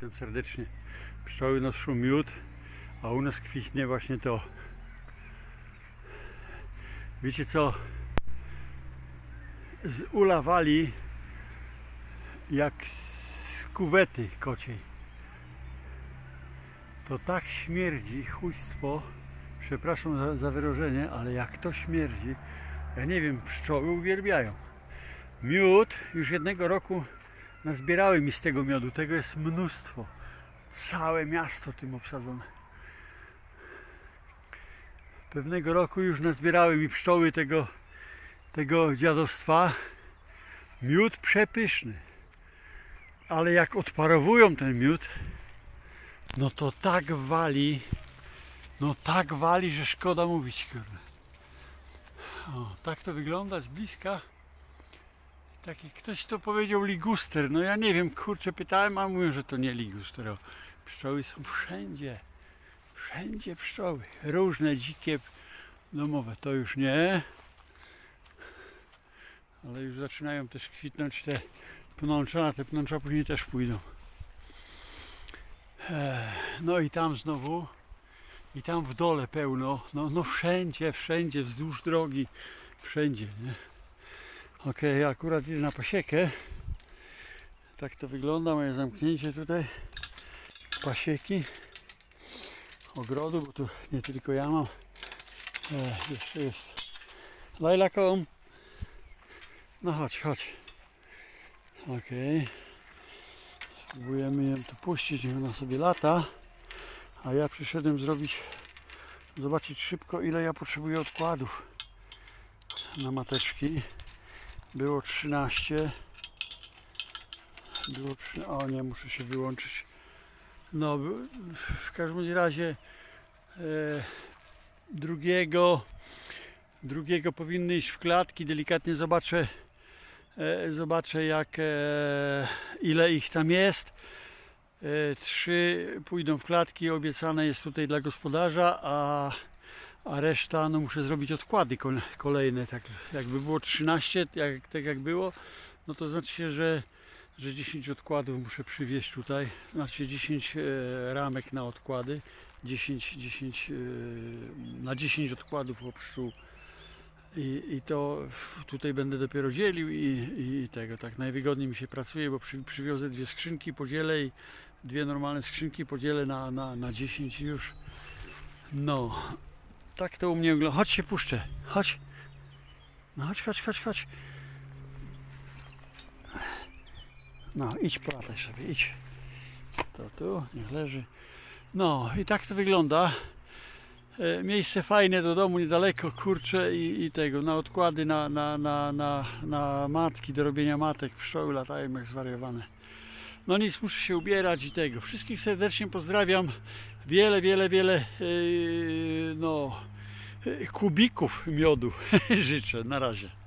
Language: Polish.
Witam serdecznie. Pszczoły noszą miód, a u nas kwitnie właśnie to. Wiecie co? Z jak z kuwety kociej. To tak śmierdzi chujstwo. Przepraszam za, za wyrażenie, ale jak to śmierdzi, ja nie wiem, pszczoły uwielbiają. Miód już jednego roku nazbierały mi z tego miodu. Tego jest mnóstwo. Całe miasto tym obsadzone. Pewnego roku już nazbierały mi pszczoły tego, tego dziadostwa. Miód przepyszny. Ale jak odparowują ten miód, no to tak wali, no tak wali, że szkoda mówić, kurde. O, tak to wygląda z bliska. Taki ktoś to powiedział liguster. No ja nie wiem, kurczę, pytałem, a mówią, że to nie liguster. O, pszczoły są wszędzie. Wszędzie pszczoły. Różne, dzikie, domowe. To już nie. Ale już zaczynają też kwitnąć te pnącza, na te pnącza później też pójdą. No i tam znowu. I tam w dole pełno. No, no wszędzie, wszędzie, wzdłuż drogi. Wszędzie, nie? Ok, akurat idę na pasiekę. Tak to wygląda moje zamknięcie tutaj. Pasieki. Ogrodu, bo tu nie tylko ja mam. E, jeszcze jest. Laila kom. No chodź, chodź. Ok. Spróbujemy ją tu puścić, niech ona sobie lata. A ja przyszedłem zrobić, zobaczyć szybko ile ja potrzebuję odkładów na mateczki. Było 13. Było 3... O nie, muszę się wyłączyć. No, w każdym razie e, drugiego drugiego powinny iść w klatki. Delikatnie zobaczę e, zobaczę jak e, ile ich tam jest. E, trzy pójdą w klatki, obiecane jest tutaj dla gospodarza, a a reszta no muszę zrobić odkłady kol- kolejne, tak jakby było 13, jak, tak jak było, no to znaczy się, że, że 10 odkładów muszę przywieźć tutaj, znaczy 10 e, ramek na odkłady, 10, 10 e, na 10 odkładów o pszczół i, i to tutaj będę dopiero dzielił i, i tego, tak najwygodniej mi się pracuje, bo przy, przywiozę dwie skrzynki, podzielę i dwie normalne skrzynki podzielę na, na, na 10 już, no tak to u mnie wygląda. Chodź się puszczę. Chodź. No chodź, chodź, chodź, chodź. No idź polataj sobie, idź. To tu, niech leży. No i tak to wygląda. E, Miejsce fajne do domu, niedaleko, kurcze i, i tego, na odkłady, na, na, na, na, na matki, do robienia matek. Pszczoły latają jak zwariowane. No nic, muszę się ubierać i tego. Wszystkich serdecznie pozdrawiam. Wiele, wiele, wiele yy, no, kubików miodu życzę. Na razie.